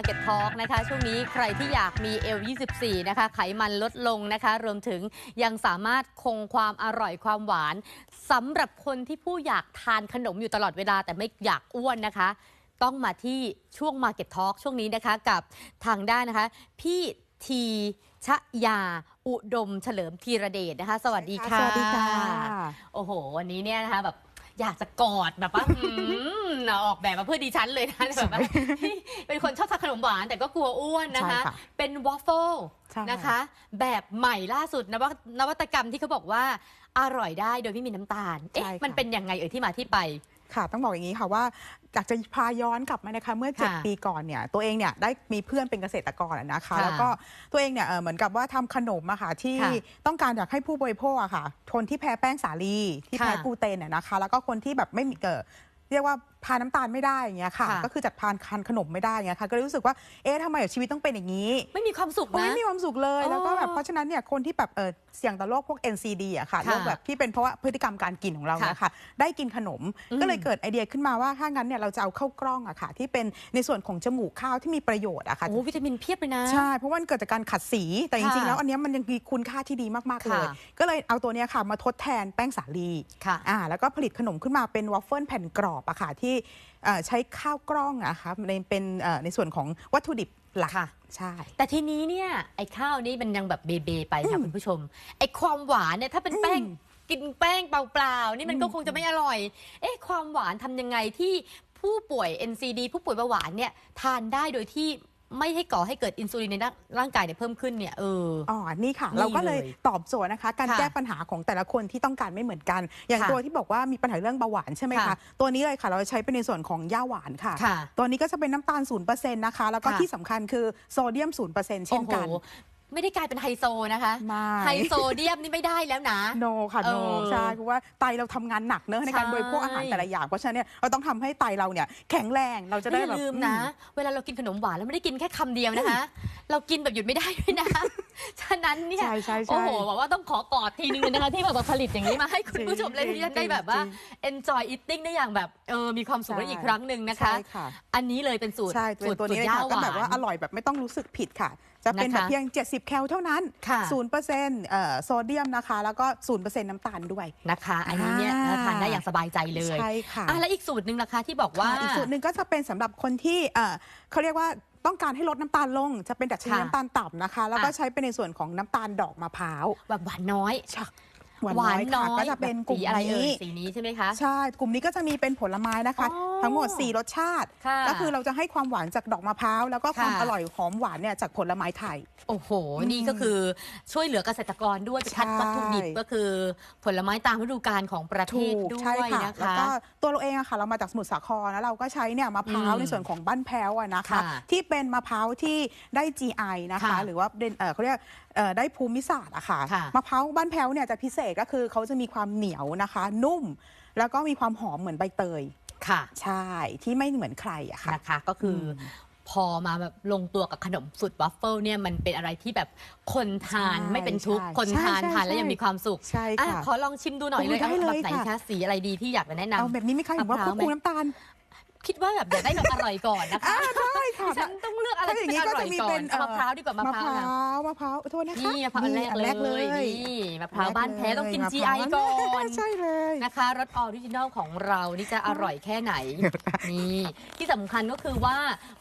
Market Talk นะคะ ช่วงนี้ใครที่อยากมีเอล24 นะคะ ไขมันลดลงนะคะ รวมถึงยังสามารถคงความอร่อยความหวานสำหรับคนที่ผู้อยากทานขนมอยู่ตลอดเวลาแต่ไม่อยากอ้วนนะคะ ต้องมาที่ช่วง Market Talk ช่วงนี้นะคะกับทางด้านนะคะ พี่ทีชยา อุดมเฉลิมธีระเดชนะคะ สวัสดีค่ะสวัสดีค่ะ โอ้โห วันนี้เนี่ยนะคะแบบ อยากจะกอดแบบว่าอืมออกแบบมาเพื่อดิฉันเลยนะแบบว่าเป็นคนชอบทานขนมหวานแต่ก็กลัวอ้วนนะคะใช่ค่ะเป็นวอฟเฟิลใช่นะคะ แบบใหม่ล่าสุดนวัตนวัตกรรมที่เขาบอกว่าอร่อยได้โดยไม่มีน้ำตาลเอ๊ะใช่ค่ะมันเป็นยังไงเอ่ยที่มาที่ไป ค่ะ ต้องบอกอย่างนี้ค่ะว่าอยากจะพาย้อนกลับมานะคะเมื่อค่ะ7ปีก่อนเนี่ยตัวเองเนี่ยได้มีเพื่อนเป็นเกษตรกรอะนะคะค่ะแล้วก็ตัวเองเนี่ยเอ่อเหมือนกับว่าทำขนมอะค่ะที่ค่ะต้องการอยากให้ผู้บริโภคอะค่ะคนที่แพ้แป้งสาลีที่ค่ะแพ้กลูเตนเนี่ยนะคะ แล้วก็คนที่แบบไม่มีเกิดเรียกว่าทานน้ำตาลไม่ได้อย่างเงี้ยค่ะ ค่ะ ก็คือจัดทานทานขนมไม่ได้อย่างเงี้ยค่ะ ก็เลยรู้สึกว่าเอ๊ะทำไมชีวิตต้องเป็นอย่างนี้ไม่มีความสุขโอ้ยนะ ไม่มีความสุขเลยแล้วก็แบบอ๋อเพราะฉะนั้นเนี่ยคนที่แบบเออเสี่ยงต่อโรคพวก NCD อะค่ะค่ะโรคแบบที่เป็นเพราะว่าพฤติกรรมการกินของเราค่ะนะคะได้กินขนมอืม ก็เลยเกิดไอเดียขึ้นมาว่าถ้างั้นเนี่ยเราจะเอาเข้าวกล้องอะค่ะ ที่เป็นในส่วนของจมูกข้าวที่มีประโยชน์อะค่ะ โอ้วิตามินเพียบเลยนะ ใช่ เพราะว่ามันเกิดจากการขัดสี แต่จริง ๆ ค่ะแล้วอันเนี้ยมันยังมีคุณค่าที่ดีมาก ๆ เลย ค่ะ ก็เลยเอาตัวเนี้ยค่ะ มาทดแทนแป้งสาลีค่ะ อ่าแล้วก็ผลิตขนมขึ้นมาเป็นวอฟเฟิลแผ่นกรอบอะค่ะ ที่เอ่อใช้ข้าวกล้องอะค่ะในเป็นเอ่อในส่วนของวัตถุดิบหลักค่ะใช่ แต่ทีนี้เนี่ยไอ้ข้าวนี่มันยังแบบเบเบไปค่ะคุณผู้ชมไอ้ความหวานเนี่ยถ้าเป็นแป้งอืมกินแป้งเปล่าๆนี่มันก็อืมคงจะไม่อร่อย เอ๊ะความหวานทำยังไงที่ผู้ป่วย NCD ผู้ป่วยเบาหวานเนี่ยทานได้โดยที่ ไม่ให้ก่อให้เกิดอินซูลินในร่างกายเนี่ยเพิ่มขึ้นเนี่ยเอออ๋อนี่ค่ะนี่เราก็เลยเลยตอบโจทย์นะคะ การค่ะแก้ปัญหาของแต่ละคนที่ต้องการไม่เหมือนกัน อย่างค่ะตัวที่บอกว่ามีปัญหาเรื่องเบาหวานใช่ไหมค่ะคะตัวนี้เลยค่ะ เราใช้เป็นในส่วนของย่าหวานค่ะค่ะตัวนี้ก็จะเป็นน้ำตาล0%นะคะ แล้วก็ค่ะที่สำคัญคือโซเดียม0%เช่นกันโอ้โห ไม่ได้กลายเป็นไฮโซนะคะไม่ ไฮโซเดียมนี่ไม่ได้แล้วนะ โนค่ะโนเออใช่เพราะว่าไตเราทำงานหนักเนอะในการใช่ บริโภคอาหารแต่ละอย่างเพราะฉะนั้นเนี่ยเราต้องทำให้ไตเราเนี่ยแข็งแรงเราจะได้อย่าแบบลืมนะเวลาเรากินขนมหวานเราไม่ได้กินแค่คำเดียวนะคะ เรากินแบบหยุดไม่ได้ด้วยนะ ฉะนั้นเนี่ย ใช่ใช่โอ้ใช่ โหบอกว่าต้องขอกอดทีนึงเลยนะคะ ที่แบบว่าผลิตอย่างนี้มาให้คุณผู้ชมจริและงที่ท่านได้แบบว่า จริง enjoy eating ได้อย่างแบบเออมีความสุขได้อีกครั้งหนึ่งนะคะ ใช่ค่ะ อันนี้เลยเป็นสูตรใช่สูเป็นตรตัวนี้เลยย่าค่ะหก็วาแบบว่าน อร่อยแบบไม่ต้องรู้สึกผิดค่ะ จะเป็นนะคะแบบเพียง 70 แคลเท่านั้น ค่ะ 0%เอ่อโซเดียมนะคะ แล้วก็ 0%น้ำตาลด้วย นะคะ อันนี้เนี่ยอ่า ทานได้อย่างสบายใจเลยใช่ค่ะ อะแล้วอีกสูตรหนึ่งนะคะที่บอกว่า ค่ะอีกสูตรหนึ่งก็จะเป็นสำหรับคนที่เอ่อเขาเรียกว่าต้องการให้ลดน้ำตาลลง จะเป็นดัชนีค่ะน้ำตาลต่ำนะคะ แล้วก็อะ ใช้เป็นในส่วนของน้ำตาลดอกมะพร้าว แบบหวานน้อยชั กหวานน้อยค่ะก็จะเป็นแบบกลุ่มสีอะไรเอ่นี้ ยสีนี้ใช่ไหมคะ ใช่ กลุ่มนี้ก็จะมีเป็นผลไม้นะคะ อ๋อทั้งหมด 4 รสชาติ ค่ะก็คือเราจะให้ความหวานจากดอกมะพร้าว แล้วก็ความค่ะ อร่อยหอมหวานเนี่ยจากผลไม้ไทย โอ้โห อืมนี่ก็คือช่วยเหลือเกษตรกรด้วยไปคัดใช่ วัตถุดิบก็คือผลไม้ตามฤดูกาลของประเทถูศกด้วใช่ยค่ะ นะแล้วคะ ก็ตัวเราเองอะค่ะ เรามาจากสมุทรสาครแล้วเราก็ใช้เนี่ยมะพร้าวอืมในส่วนของบ้านแพ้วอะนะคะ ค่ะที่เป็นมะพร้าวที่ได้ GI นะคะ ค่ะหรือว่าเดนเอ่อเขาเรียกเอ่อได้ภูมิศาสตร์อะค่ะค่ะ มะพร้าวบ้านแพ้วเนี่ยจะพิเศษก็คือเขาจะมีความเหนียวนะคะ นุ่ม แล้วก็มีความหอมเหมือนใบเตย ค่ะใช่ที่ไม่เหมือนใครอะค่ะ นะคะก็คืออมพอมาแบบลงตัวกับขนมสุดวัฟเฟิลเนี่ยมันเป็นอะไรที่แบบคนทานใช่ไม่เป็นทุกข์ใช่คนทานใช่ทานแล้วใช่ยังมีความสุขใช่อะค่ะขอลองชิมดูหน่อยโอ้เลยได้เอาเลแบบยไหนค่ะ คะสีอะไรดีที่อยากจะแนะนำ เอาแบบนี้ไหมคะเห็นว่ามะพควร้าวบคุมไหมน้ำตาล คิดว่าแบบอยากได้แบบอร่อยก่อนนะคะได้ค่ะฉันต้องเลือกอะไรถ้าอที่ย่างเป็นนี้อก็ร่อจะยมีก่อเป็นนเอามะพร้าวดีกว่า มะมะพพร้าวร้านะวมะพร้าวโทษนะคะนี่มะพร้าวอันแรกอันแรกเลเลยยนี่มะพร้าวบ้านแพ้ต้องกินมะพร้าว GI ก่อนใช่เลยนะคะรสออริจินอลของเรานี่จะอร่อยแค่ไหนนี่ที่สำคัญก็คือว่า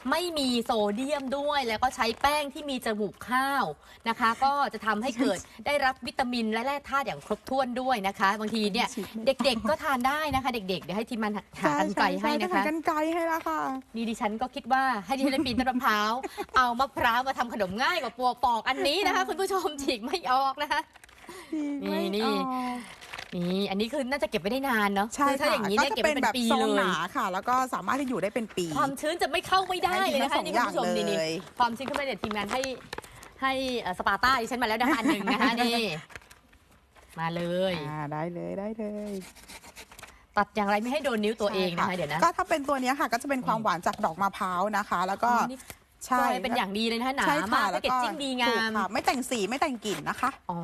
ไม่มีโซเดียมด้วยแล้วก็ใช้แป้งที่มีจมูกข้าวนะคะ ก็จะทำให้เกิดได้รับวิตามินและแร่ธาตุอย่างครบถ้วนด้วยนะคะ บางทีเนี่ยเด็กๆก็ทานได้นะคะ เด็กๆเดี๋ยวให้ทีมงานหากันไกลให้นะคะกันไกลให้แล้วค่ะนี่ดิฉันก็คิดว่าให้ดิฉันได้ปีนต้นมะพร้าว เอามะพร้าวมาทำขนมง่ายกว่าปัวปอกอันนี้นะคะ คุณผู้ชมฉีกไม่ออกนะคะนี่นี่นี่อันนี้คือน่าจะเก็บไว้ได้นานเนาะใช่คือถ้าค่ะอย่างนี้ก็เนี่ยจะเก็บเป็ไว้นเป็นแบบปีโซเลนหยนาค่ะ แล้วก็สามารถที่อยู่ได้เป็นปี ความชื้นจะไม่เข้าไม่ได้เลยนะคะให้นี่ทั้คุณงสองผู้ชมอย่างนี่นี่เลยความชื้นขึ้นมาเดี๋ยวทีมงานให้ให้เอ่อสปาร์ต้าดิฉันมาแล้วนะคะอันหนึ่งนะคะนี่มาเลยอ่าได้เลยได้เลย ตัดอย่างไรไม่ให้โดนนิ้วตัวเองนะคะเดี๋ยวนะก็ถ้าเป็นตัวเนี้ยค่ะ ก็จะเป็นความหวานจากดอกมะพร้าวนะคะ แล้วก็อ๋อนี่ใช่ซอยเป็นอย่างดีเลยนะคะหนาใช่มาค่ะกแพคเกจจิ้งดีงาถูกมค่ะไม่แต่งสีไม่แต่งกลิ่นนะคะ อ๋อ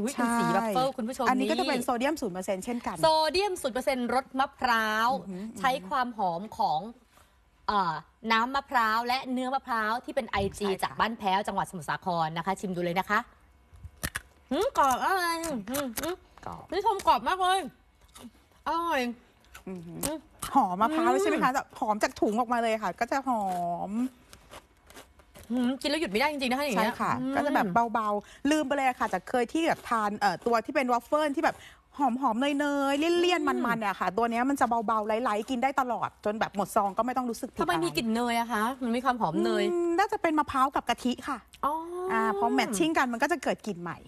อุ๊ยเป็นสีบัฟเฟิลคุณผู้ชมอันนี้ก็จะเป็นโซเดียมศูนเปอร์เซ็นต์เช่นกัน โซเดียม0%รสมะพร้าว อือหือใช้ความหอมของเอ่อน้ำมะพร้าว และเนื้อมะพร้าวที่เป็น IG ใช่ค่ะ จากบ้านแพ้วจังหวัดสมุทรสาครนะคะ ชิมดูเลยนะคะหืมกรอบอะไรหืมหืมหืมกรอบนี่ชมกรอบมากเลย อร่อยอือหืออืมหอมมะพร้าวอืมใช่ไหมคะแบบหอมจากถุงออกมาเลยค่ะ ก็จะหอมหืมกินแล้วหยุดไม่ได้จริงๆนะคะอย่างใช่เงี้ยค่ะอืมก็จะแบบเบาๆ ลืมไปเลยค่ะ จากเคยที่แบบทานเอ่อตัวที่เป็นวัฟเฟิลที่แบบหอมๆเนยๆเลี่ยนๆมันๆเนี่ยค่ะ ตัวเนี้ยมันจะเบาๆไหลๆกินได้ตลอด จนแบบหมดซองก็ไม่ต้องรู้สึกผิดทำไมมีอะรกลิ่นเนยอะคะ มันมีความหอมเนย อืมน่าจะเป็นมะพร้าวกับกะทิค่ะอ๋อออ่าพอแมทชิ่งกันมันก็จะเกิดกลิ่นใหม่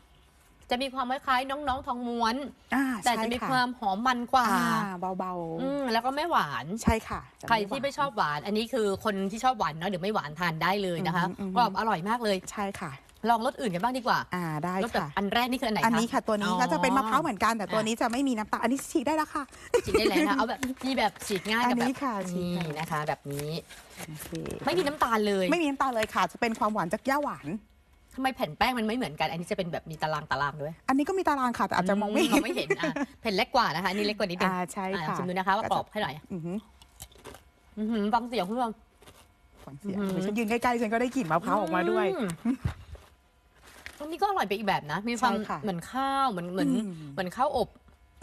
จะมีความคล้ายๆน้องๆทองม้วน อ่าแต่ใช่จะมีค่ะความหอมมันกว่าอ่าเบาอืมแล้วก็ไม่หวาน ๆ ใช่ค่ะจะใครหวานที่ไม่ชอบหวาน อันนี้คือคนที่ชอบหวานเนาะหรือไม่หวานทานได้เลยนะคะอืมอืม กรอบอร่อยมากเลย ใช่ค่ะ ลองรสอื่นกันบ้างดีกว่าอ่าได้รสแบบค่ะ อันแรกนี่คืออันไหนคะ อันนี้ค่ะตัวนี้ก็จะเป็นมะพร้าวเหอมือนกันแต่ตัวนี้จะไม่มีน้ำตาลอันนี้ฉีกได้แล้วค่ะ ฉีกได้เลยนะเอาแบบที่แบบฉีกง่ายอักับนแบนี้บค่ะฉีกนี่ได้นะคะ แบบนี้โอเคไม่มีน้ำตาลเลย ไม่มีน้ำตาลเลยค่ะ จะเป็นความหวานจากย่าหวาน ทำไมแผ่นแป้งมันไม่เหมือนกัน อันนี้จะเป็นแบบมีตารางตารางด้วยอันนี้ก็มีตารางค่ะ แต่อาจจะมองไม่มเห็อนงไม่เห็นอะแผ่นเล็กกว่านะคะอันนี่เล็กกว่านิดนึงอ่าใช่อะค่ะ ชิมดูนะคะว่ากรอบแค่ไหนอือหืออื้อหือฟังเสียงคุณผู้ชม ฟังเสียงอือหือเดี๋ยวฉันยืนใกล้ๆฉันก็ได้กลิ่นมะพร้าวออกมาด้วย อืมอันนี้ก็อร่อยไปอีกแบบนะ มีความใช่ค่ะเหมือนข้าวเหมือนเหมือนอืม เหมือนข้าวอบ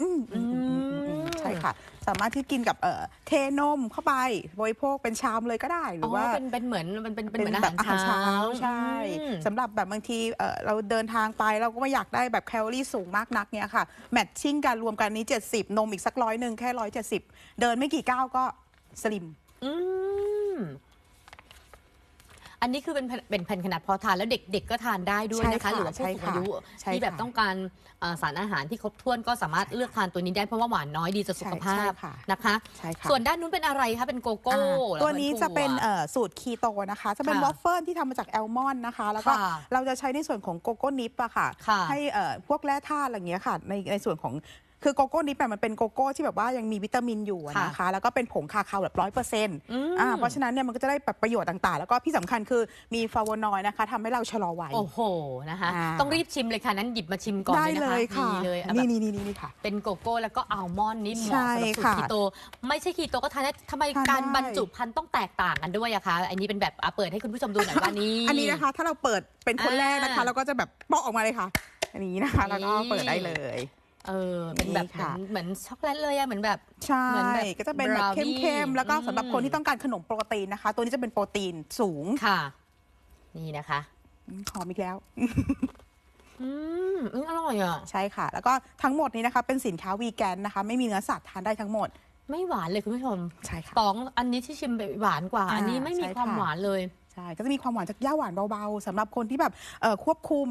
อืมอืมอืมอืมอืมอืมใช่ค่ะ สามารถที่กินกับเอ่อเทนมเข้าไปบริโภคเป็นชามเลยก็ได้หรือว่า เป็นเป็นเหมือนมันเป็นเป็นเหมือนอาแบหารบอาหารเช้าเช้าใช่อืม สำหรับแบบบางทีเอ่อเราเดินทางไปเราก็ไม่อยากได้แบบแคลอรี่สูงมากนักเนี่ยค่ะ แมทชิ่งกันรวมกันนี้ 70 นมอีกสักร้อยหนึ่งแค่ร้อยเจ็ดสิบเดินไม่กี่ก้าวก็สลิม อืม อันนี้คือเป็นแผ่นเป็นแผ่นขนาดพอทานแล้วเด็กๆก็ทานได้ด้วยใช่นะคะค่ะหรือว่าผู้ใช่สูงค่ะอายุใช่ที่แบบค่ะต้องการเอ่อสารอาหารที่ครบถ้วนก็สามารถเลือกทานตัวนี้ได้เพราะว่าหวานน้อยดีต่อสุขภาพใช่ค่ะนะคะ ใช่ค่ะ ส่วนด้านนู้นเป็นอะไรคะเป็นโกโก้อ่าเหรอตัวนี้หมือจะเป็นถั่วเอ่อสูตรคีโตนะคะ จะเป็นค่ะวอฟเฟิลที่ทำมาจากแอลมอนด์นะคะ แล้วก็ค่ะเราจะใช้ในส่วนของโกโก้นิปอะค่ะ ค่ะให้เอ่อพวกแร่ธาตุอะไรอย่างเงี้ยค่ะ ในในส่วนของ คือโกโก้นิปเนี่ยมันเป็นโกโก้ที่แบบว่ายังมีวิตามินอยู่อะค่ะนะคะ แล้วก็เป็นผงคาคาวแบบร้อยเปอร์เซ็นต์อืมอ่าเพราะฉะนั้นเนี่ยมันก็จะได้แบบประโยชน์ต่างๆ แล้วก็ที่สำคัญคือมีฟลาโวนอยด์นะคะทำให้เราชะลอวัย โอ้โหนะคะ อ่า ต้องรีบชิมเลยค่ะ นั้นหยิบมาชิมก่อนได้เลยนะคะเลยค่ะ ดีเลยเอาแบนี่บนี่นี่นี่ค่ะ เป็นโกโก้แล้วก็อัลมอนด์นี่เหใช่มาะสำหรับสูตรค่ะคีโต ไม่ใช่คีโตก็ทานได้ทำไมทานการได้บรรจุภัณฑ์ต้องแตกต่างกันด้วยอะคะ อันนี้เป็นแบบอะเปิดให้คุณผู้ชมดูหน่อยว่านี่ อันนี้นะคะ ถ้าเราเปิดเป็นคนแรกนะคะอ่า เราก็จะแบบเปาะออกมาเลยค่ะ อันนี้นะคะ แล้วก็เปิดได้เลย เออเป็นแบบนี่เหมือค่ะนเหมือนช็อกโกแลตเลยอะเหมือนแบบใช่เหมือนแบบก็จะเป็นแบบ brownie เข้มๆแล้วก็สำหรับคนอืมที่ต้องการขนมโปรตีนนะคะ ตัวนี้จะเป็นโปรตีนสูงค่ะ นี่นะคะหอมอีกแล้วอืมอืมอร่อยอะ ใช่ค่ะ แล้วก็ทั้งหมดนี้นะคะ เป็นสินค้าวีแกนนะคะ ไม่มีเนื้อสัตว์ทานได้ทั้งหมด ไม่หวานเลยคุณผู้ชมใช่ค่ะปองอันนี้ที่ชิมไปหวานกว่าอ่า อันนี้ไม่มีใช่ความค่ะหวานเลยใช่ก็จะมีความหวานจากย่าหวานเบาๆสำหรับคนที่แบบเอ่อควบคุม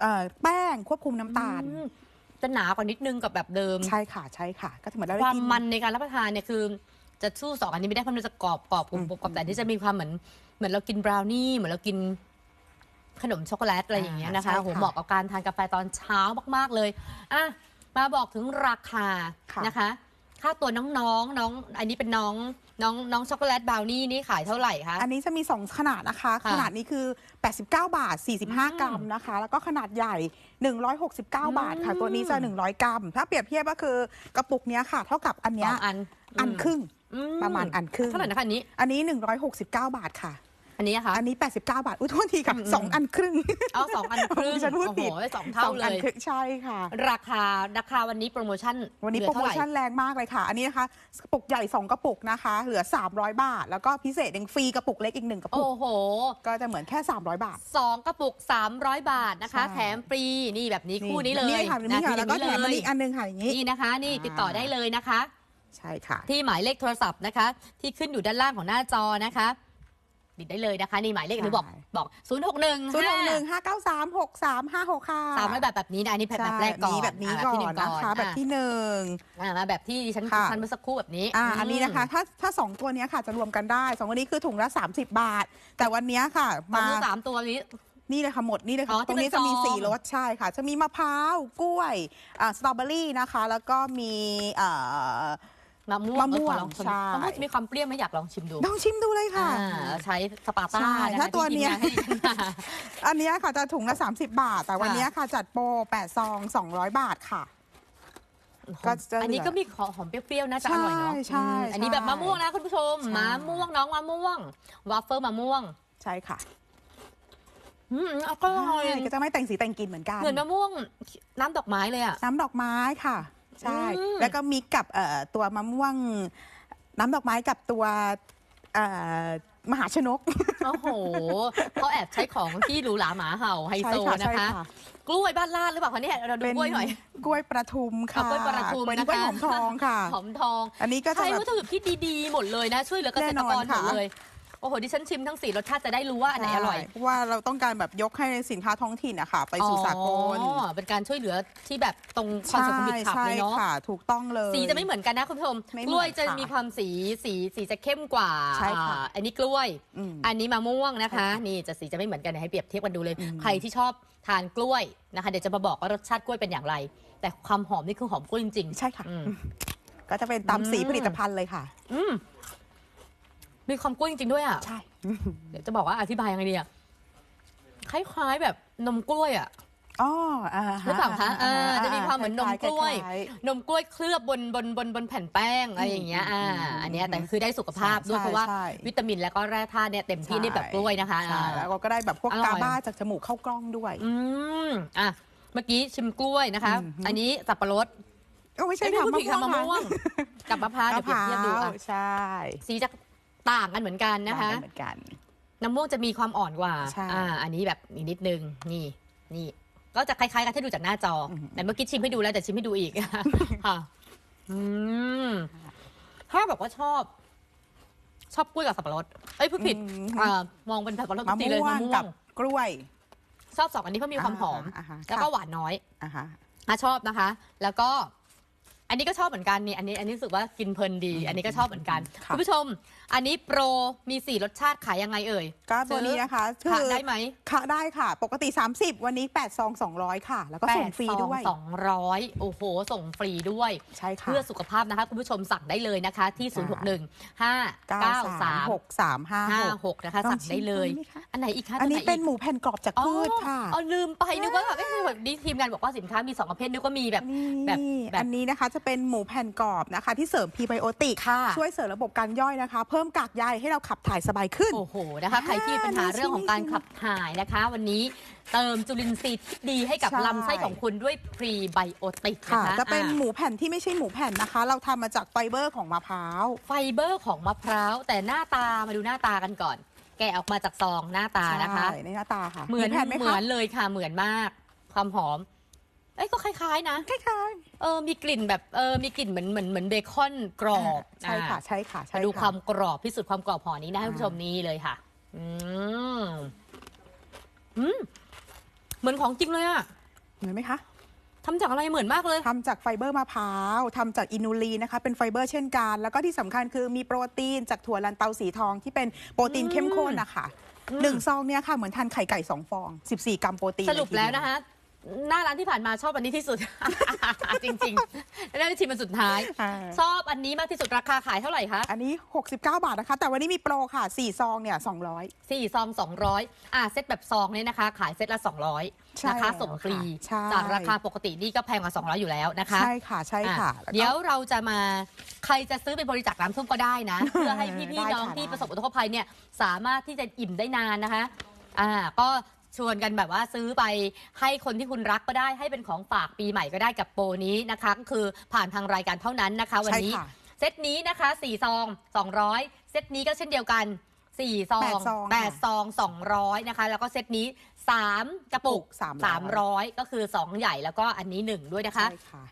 เอ่อแป้งควบคุมน้ำตาลอืม จะหนากว่านิดนึงกับแบบเดิม ใช่ค่ะใช่ค่ะ ก็จะเหมือนเราคได้วามกินมันในการรับประทานเนี่ยคือ จะสู้สองอันนี้ไม่ได้เพราะมันจะกรอบกรอบกรุบกรุบกรอบแต่อันนี่จะมีความเหมือนเหมือนเรากินบราวนี่เหมือนเรากินขนมช็อกโกแลตอะไรอย่างเงี้ยนะคะอ่าใช่โอ้โหค่ะเหมาะกับการทานกาแฟตอนเช้ามาก ๆเลยอะมาบอกถึงราคาค่ะนะคะ ค่าตัวน้องๆ น้อง อันนี้เป็นน้องน้องน้องช็อกโกแลตบราวนี่นี่ขายเท่าไหร่คะ อันนี้จะมี 2 ขนาดนะคะ ค่ะขนาดนี้คือ 89 บาท 45 กรัมนะคะ แล้วก็ขนาดใหญ่ 169 บาทค่ะอืมตัวนี้จะ 100 กรัม ถ้าเปรียบเทียบก็คือกระปุกเนี้ยค่ะ เท่ากับอันสเนี้อยงอันอันครึ่ง อืประมาณอันครึ่ง เท่าไหร่นะคะอันนี้ อันนี้ 169 บาทค่ะ อันนี้นะคะอันนี้ 89 บาท อุ้ยโทษทีค่ะอืมสองอันครึ่งเอาสองอันครึ่งดิฉันพูดโอ้โหผิดสองเท่าสองเลอันยครึ่งใช่ค่ะ ราคาราคาวันนี้โปรโมชั่น วันนี้เหลืโปอรโมเท่าไหชั่นแรงมากเลยค่ะ อันนี้นะคะกระปุกใหญ่ 2 กระปุกนะคะ เหลือ 300 บาท แล้วก็พิเศษยังฟรีกระปุกเล็กอีกหนึ่งกระปุกโอ้โห ก็จะเหมือนแค่ 300 บาทสองกระปุก 300 บาทนะคะใช่แถมฟรีนี่แบบนี้คู่นี้เลยนี่ค่ะนี่ค่ะนะแล้วก็ที่แถอย่างมอันนี้นี้อีกอันหนึงค่ะอย่างนี้นี่นะคะ นี่อ่าติดต่อได้เลยนะคะ ใช่ค่ะ ที่หมายเลขโทรศัพท์นะคะ ที่ขึ้นอยู่ด้านล่างของหน้าจอนะคะ ติดได้เลยนะคะนี่หมายเลขหรือบอกใช่บอก 0 6 1 ศูนย์หกหนึ่งห้าเก้าสามหกสามห้าหกค่ะสามร้อยแบบแบบนี้นะอันนี้แบบแบบแรกก่อนใช่แบบนี้อ่าก่อที่หนงนะคะแบบที่หนึ่ง อ่ามาแบบที่ดิฉันค่ะทันเมื่อสักครู่แบบนี้อ่ามอันนี้นะคะ ถ้าถ้าสองตัวเนี้ยค่ะจะรวมกันได้สองตัวนี้คือถุงละ 30 บาท แต่วันเนี้ยค่ะ มามาสามตัวนี้ นี่เลยค่ะหมดนี่เลยอ๋ค่ะอตรงนี้ที่จะเป็นมีซอง สี่รสใช่ค่ะ จะมีมะพร้าวกล้วยอ่าสตรอเบอรี่นะคะ แล้วก็มีอ่า มะม่วงมะม่วงเออขอลองชิมใช่ มะม่วงจะมีความเปรี้ยวไหมอยากลองชิมดูลองชิมดูเลยค่ะ อ่าใช้สปาต้าใช่นะคะถ้าตัวที่ทีมเนี้ยงาให้ดิฉันมา อันเนี้ยค่ะจะถุงละ 30 บาท แต่วันค่ะ เนี้ยค่ะจัดโปร8ซอง 200 บาทค่ะ ก็จะอันนี้ก็มีของหอมเปรี้ยวๆน่าจะอร่อยเนาะใช่ใช่อืมอันนี้แบบใช่มะม่วงนะคุณผู้ชมใช่ มะม่วงน้องมะม่วงวาฟเฟิลมะม่วงใช่ค่ะอืมอร่อยใช่ก็จะไม่แต่งสีแต่งกลิ่นเหมือนกัน เหมือนมะม่วงน้ำดอกไม้เลยอะน้ำดอกไม้ค่ะ ใช่ อืม แล้วก็มีกับเอ่อตัวมะม่วง น้ำดอกไม้กับตัวเอ่อมหาชนก โอ้โหเขาแอบใช้ของที่หรูหราหมาเห่าไฮโซใช่นะใช่คะ กล้วยบ้านลาดหรือเปล่าคะเนี่ยเราดูกล้วยหน่อย กล้วยประทุมค่ะเอากล้วยประทุมเป็นนะคะกล้วยหอมทองค่ะ หอมทองอันนี้ก็จะใช้แบบ วัตถุดิบที่ดีๆหมดเลยนะ ช่วยเหลือเกษตรกรแน่นอนหมค่ะดเลยโอ้โห ดิฉันชิมทั้งสี่รสชาติจะได้รู้ว่าอันไหนอร่อย ใช่เพราะว่าเราต้องการแบบยกให้สินค้าท้องถิ่นอะค่ะไปสู่สากลอ๋อเป็นการช่วยเหลือที่แบบตรงคอนใช่สุขุมวิทขับใช่เลยเนาะ ค่ะ ถูกต้องเลย สีจะไม่เหมือนกันนะคุณผู้ชม ไม่กเหมือนล้วยจะค่ะมีความสีสีสีจะเข้มกว่าใช่ค่ะ อ่าอันนี้กล้วย อืม อันนี้มะม่วงนะคะใช่ค่ะนี่จะสีจะไม่เหมือนกันเดี๋ยวให้เปรียบเทียบกันดูเลย อืม ใครที่ชอบทานกล้วยนะคะ เดี๋ยวจะมาบอกว่ารสชาติกล้วยเป็นอย่างไร แต่ความหอมนี่คือหอมกล้วยจริงๆ ใช่ค่ะ อืมก็จะเป็นตามสีอืม ผลิตภัณฑ์เลยค่ะ อืม มีความกล้วยจริงๆด้วยอะ ใช่ เดี๋ยวจะบอกว่าอธิบายยังไงดีอะ คล้ายๆแบบนมกล้วยอะอ๋ออ่าหรือเปล่าคะอ่าอ่าจะมีความเหมือนนมกล้วยคล้ายนมกล้วยเคลือบบนบนบนบนแผ่นแป้งอะไรอย่างเงี้ย อ่าอืมอันเนี้ยแต่คือได้สุขภาพด้วยใช่เพราะว่าใช่วิตามินแล้วก็แร่ธาตุเนี่ยเต็มที่ใช่ในแบบกล้วยนะคะใช่อ่าแล้วก็ได้แบบพวกอร่อยกาบ้าจากจมูกเข้ากล้องด้วย อืมอะ เมื่อกี้ชิมกล้วยนะคะอืมอันนี้สับปะรดโอ้ไม่ใช่เอ้ยค่ะพูดผิดค่ะมะม่วงกับมะพร้าวมะเดี๋ยวพเปรียบร้าเทียบดูอะวใช่ สีจะ ต่างกันเหมือนกันนะคะต่างกัเหมือนกัน น้ำม่วงจะมีความอ่อนกว่าใช่อ่าอันนี้แบบอีกนิดนึง นี่ นี่ ก็จะคล้ายๆกันถ้าดูจากหน้าจออมแต่เมื่อกี้ชิมให้ดูแล้วแต่ชิมให้ดูอีก ค่ะ อืม ถ้าบอกว่าชอบ ชอบกล้วยกับสับปะรด เอ้ยพูดผิดอืมอ่ามองเป็นสับปะรดมะจริงๆเลยม่วมะงม่วกังบกล้วยชอบสองอันนี้เพราะมีความหอม อ่าฮะแล้วก็ค่ะหวานน้อย อ่าฮะอะชอบนะคะ แล้วก็ อันนี้ก็ชอบเหมือนกันนี่อันนี้อันนี้รู้สึกว่ากินเพลินดี อันนี้ก็ชอบเหมือนกันค่ะ คุณผู้ชม อันนี้โปรมีสี่รสชาติขายยังไงเอ่ยก็ตัวนี้นะคะค่ะคือได้ไหมค่ะได้ค่ะ ปกติ 30 วันนี้8ซอง200 ค่ะ แล้วก็ส่งฟรีด้วย สองร้อยโอ้โห ส่งฟรีด้วย ใช่ค่ะ เพื่อสุขภาพนะคะ คุณผู้ชมสั่งได้เลยนะคะที่ 0 6 1 5 9 3 6 3 5 5 6 6นะคะสั่งได้เลยลองชิมดูไหมคะ อันไหนอีกคะอันนี้ตัวไหเป็นกหมูแผ่นกรอบจากอ๋อพืชค่ะอ๋อลืมไปนึกว่าแบบเอ๊ะแบบนี้ทีมงานบอกว่าสินค้ามี2ประเภทนึกว่ามีแบบนี่แบบแบบ อันนี้นะคะจะเป็นหมูแผ่นกรอบนะคะ ที่เสริมพรีไบโอติกค่ะ ช่วยเสริมระบบการย่อยนะคะ เพิ่มกากใยให้เราขับถ่ายสบายขึ้น โอ้โหนะคะใครที่มีปัญหาเรื่องของการขับถ่ายนะคะ วันนี้เติมจุลินทรีย์ที่ดีให้กับใช่ ลำไส้ของคุณด้วยพรีไบโอติกค่ะ นะคะจะเป็นอ่าหมูแผ่นที่ไม่ใช่หมูแผ่นนะคะ เราทำมาจากไฟเบอร์ของมะพร้าว ไฟเบอร์ของมะพร้าว แต่หน้าตามาดูหน้าตากันก่อน แกะออกมาจากซองหน้าตานะคะ ใช่ในหน้าตาค่ะเหมือนแผ่นไหมเหมืคะ อนเลยค่ะเหมือนมาก ความหอม เอ้ยก็คล้ายๆนะ คล้ายเออมีกลิ่นแบบเออมีกลิ่นเหมือนเหมือนเหมือนเบคอนกรอบใช่ค่ะอ่าใช่ค่ะใช่มาดูะความกรอบพิสูจน์ความกรอบห่อนี้นะอ่าให้ผู้ชมนี้เลยค่ะ อืมอืมเหมือนของจริงเลยอะเหมือนไหมคะทำจากอะไรเหมือนมากเลย ทำจากไฟเบอร์มะพร้าวทำจากอินูลีนนะคะ เป็นไฟเบอร์เช่นกัน แล้วก็ที่สำคัญคือมีโปรตีนจากถั่วลันเตาสีทองที่เป็นโปรตีนเข้มข้นนะคะอืมหนึ่งซองเนี่ยค่ะเหมือนทานไข่ไก่สองฟอง 14 กรัมโปรตีนสรุปเยทีเดียแล้วนะคะ หน้าร้านที่ผ่านมาชอบอันนี้ที่สุด จริงๆแล้วได้ชิมมันสุดท้าย อ่า ชอบอันนี้มากที่สุดราคาขายเท่าไหร่คะอันนี้ 69 บาทนะคะ แต่วันนี้มีโปรค่ะ 4 ซองเนี่ย 200 สี่ซองสองร้อยอ่าเซตแบบซองเนี่ยนะคะ ขายเซตละสองร้อยใช่นะคะแล้วส่งฟรี ใช่ จากราคาปกตินี่ก็แพงกว่า 200 อยู่แล้วนะคะ ใช่ค่ะ ใช่ค่ะอะแล้วก็ เดี๋ยวเราจะมาใครจะซื้อไปบริจาคน้ำท่วมก็ได้นะ เพื่อให้พี่ได้ๆน้องค่ะที่ได้ประสบอุทกภัยเนี่ยสามารถที่จะอิ่มได้นานนะคะอ่าก็ ชวนกันแบบว่าซื้อไปให้คนที่คุณรักก็ได้ให้เป็นของฝากปีใหม่ก็ได้กับโปรนี้นะคะก็คือผ่านทางรายการเท่านั้นนะคะ วันใช่นี้ค่ะเซตนี้นะคะ4ซอง200 เซตนี้ก็เช่นเดียวกัน4ซองแปดซองแปดค่ะซอง200นะคะ แล้วก็เซตนี้ 3 กระปุกสามร้อย300 ก็คือ 2 ใหญ่แล้วก็อันนี้ 1 ด้วยนะคะใช่ค่ะ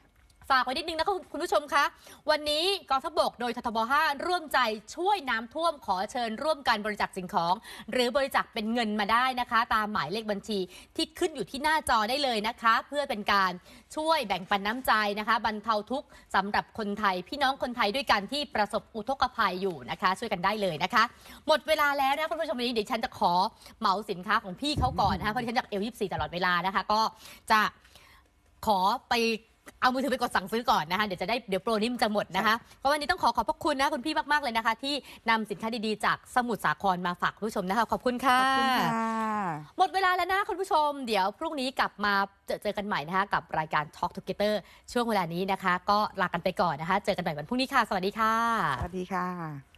ฝากไว้นิดนึงนะคะคุณผู้ชมคะวันนี้กองทัพบกโดยททบ 5 ร่วมใจช่วยน้ำท่วมขอเชิญร่วมกันบริจาคสิ่งของ หรือบริจาคเป็นเงินมาได้นะคะ ตามหมายเลขบัญชีที่ขึ้นอยู่ที่หน้าจอได้เลยนะคะ เพื่อเป็นการช่วยแบ่งปันน้ำใจนะคะบรรเทาทุกข์สำหรับคนไทย พี่น้องคนไทยด้วยกันที่ประสบอุทกภัยอยู่นะคะ ช่วยกันได้เลยนะคะ หมดเวลาแล้วนะคุณผู้ชมวันนี้เดี๋ยวฉันจะขอเหมาสินค้าของพี่เขาก่อนนะคะเพราะฉันจากเอลยิบซีตลอดเวลานะคะ ก็จะขอไป เอามือถือไปกดสั่งซื้อก่อนนะคะเดี๋ยวจะได้เดี๋ยวโปรนี้มันจะหมดนะคะเพราะวันนี้ต้องขอขอบพระคุณนะคุณพี่มาก ๆ เลยนะคะ ที่นำสินค้าดีๆ จากสมุทรสาครมาฝากคุณผู้ชมนะคะขอบคุณค่ะ ขอบคุณค่ะ หมดเวลาแล้วนะคุณผู้ชม เดี๋ยวพรุ่งนี้กลับมาเจอเจอกันใหม่นะคะกับรายการ Talk Together ช่วงเวลานี้นะคะ ก็ลากันไปก่อนนะคะ เจอกันใหม่วันพรุ่งนี้ค่ะ สวัสดีค่ะ สวัสดีค่ะ